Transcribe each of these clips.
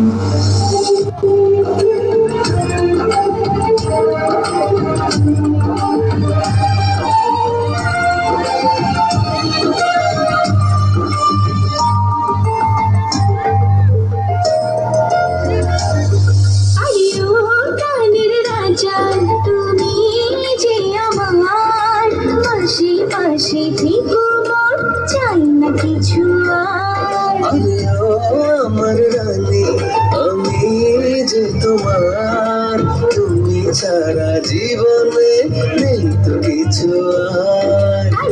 すごい。আমার রানী আমি যে তোমার তুমি ছাড়া জীবনে নেই তো কিছু আর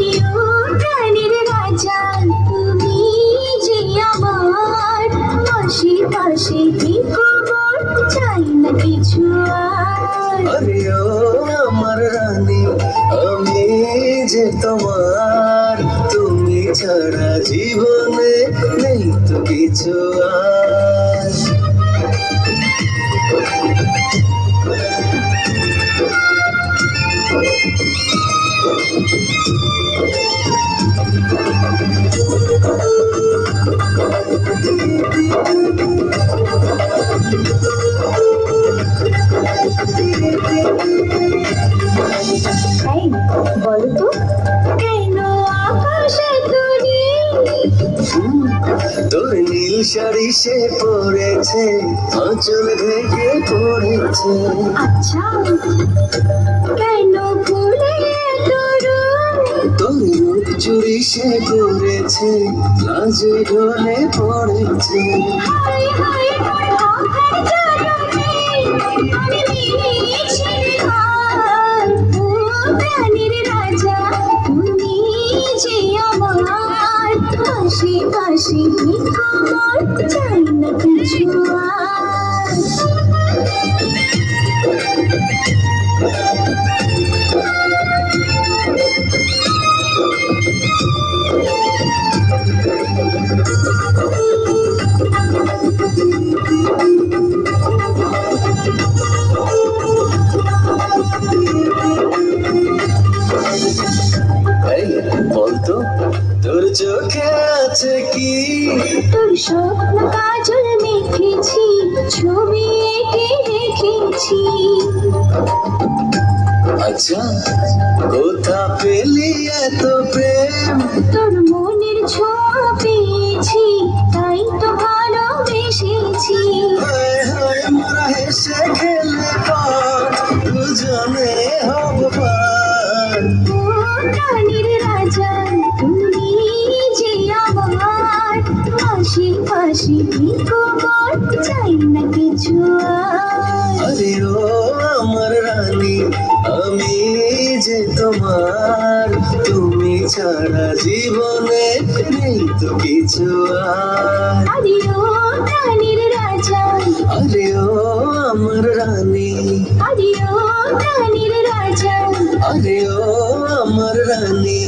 রাজা তুমি যে আমার পাশে পাশে থেকো মোর চাই না কিছু আর আরে ও আমার রানী আমি যে তোমার তুমি ছাড়া জীবনে নেই কিছু আর এই শাড়ি সে পরেছে আঁচল ঢেকে পড়েছে। আচ্ছা। কেন ফুলে তোর তোর রূপ চুরি সে করেছে লাজে ঢলে পড়েছে। হাই হাই তোর কথার জন্যে আমি নিয়েছি। হার পাশে পাশে আমার চাই না কিছু এই বলতো তোর চোখে আছে কি? তোর স্বপ্ন কাজল মেখেছি ছবি এঁকে রেখেছি। আচ্ছা কোথা পেলি এত প্রেম? তোর মনের পাশে পাশে থেকো মোর চাই না কিছু আরে। ও আমার রানী আমি যে তোমার তুমি ছাড়া জীবনে নেই তো কিছু আর ও প্রাণীর রাজা। আরে ও আমার রানী আরে ও প্রাণীর রাজা। আরে ও আমার রানী।